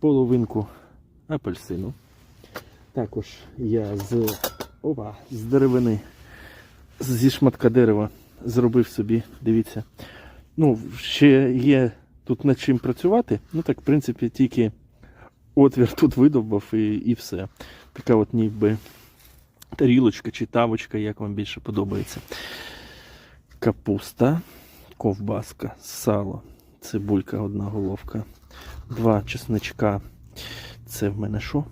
половинку апельсину. Також я з, опа, з деревини, зі шматка дерева зробив собі, дивіться. Ну, ще є тут над чим працювати. Ну так, в принципі, тільки отвір тут видовбав і, і все. Така от ніби тарілочка чи тавочка, як вам більше подобається. Капуста, ковбаска, сало, цибулька, одна головка, два чесничка. Це в мене що?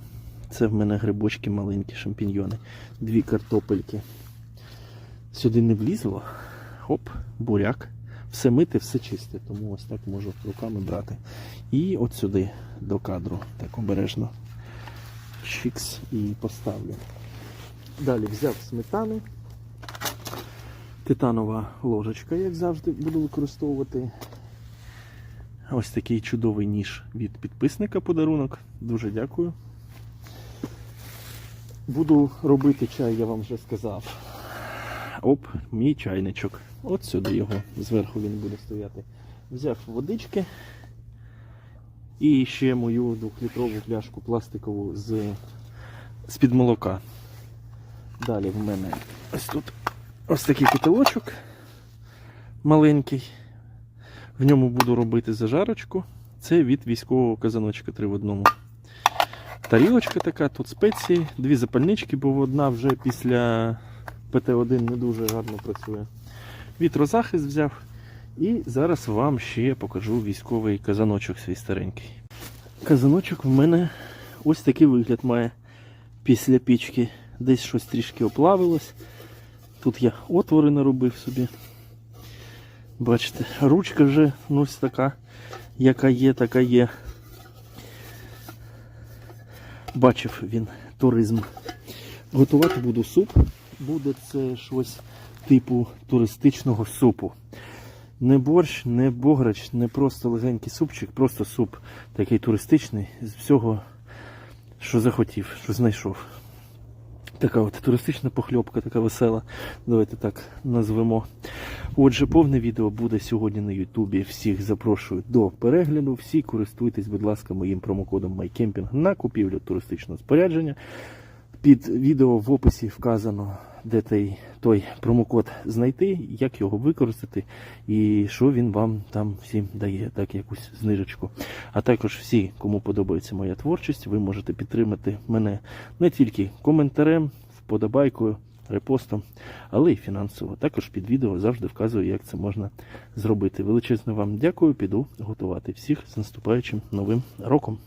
Це в мене грибочки маленькі, шампіньйони, дві картопельки. Сюди не влізло. Хоп, буряк. Все мити, все чисте, тому ось так можу руками брати. І от сюди до кадру, так обережно. Чікс і поставлю. Далі взяв сметани. Титанова ложечка, як завжди, буду використовувати. Ось такий чудовий ніж від підписника подарунок. Дуже дякую. Буду робити чай, я вам вже сказав. Оп, мій чайничок. От сюди його. Зверху він буде стояти. Взяв водички. І ще мою двохлітрову пляшку пластикову з, з-під молока. Далі в мене ось тут ось такий котелочок маленький. В ньому буду робити зажарочку. Це від військового казаночка 3 в одному. Тарілочка така, тут спеції, дві запальнички, бо одна вже після ПТ-1 не дуже гарно працює. Вітрозахист взяв. І зараз вам ще покажу військовий казаночок свій старенький. Казаночок в мене ось такий вигляд має після пічки. Десь щось трішки оплавилось. Тут я отвори наробив собі. Бачите, ручка вже ну, ось така, яка є, така є. Бачив він туризм. Готувати буду суп. Буде це щось типу туристичного супу. Не борщ, не бограч, не просто легенький супчик, просто суп такий туристичний з всього, що захотів, що знайшов. Така от туристична похльопка, така весела. Давайте так назвемо. Отже, повне відео буде сьогодні на Ютубі. Всіх запрошую до перегляду. Всі користуйтесь, будь ласка, моїм промокодом MyCamping на купівлю туристичного спорядження. Під відео в описі вказано, де той, той промокод знайти, як його використати і що він вам там всім дає, так якусь знижечку. А також всі, кому подобається моя творчість, ви можете підтримати мене не тільки коментарем, вподобайкою, репостом, але й фінансово. Також під відео завжди вказую, як це можна зробити. Величезно вам дякую, піду готувати всіх з наступаючим новим роком.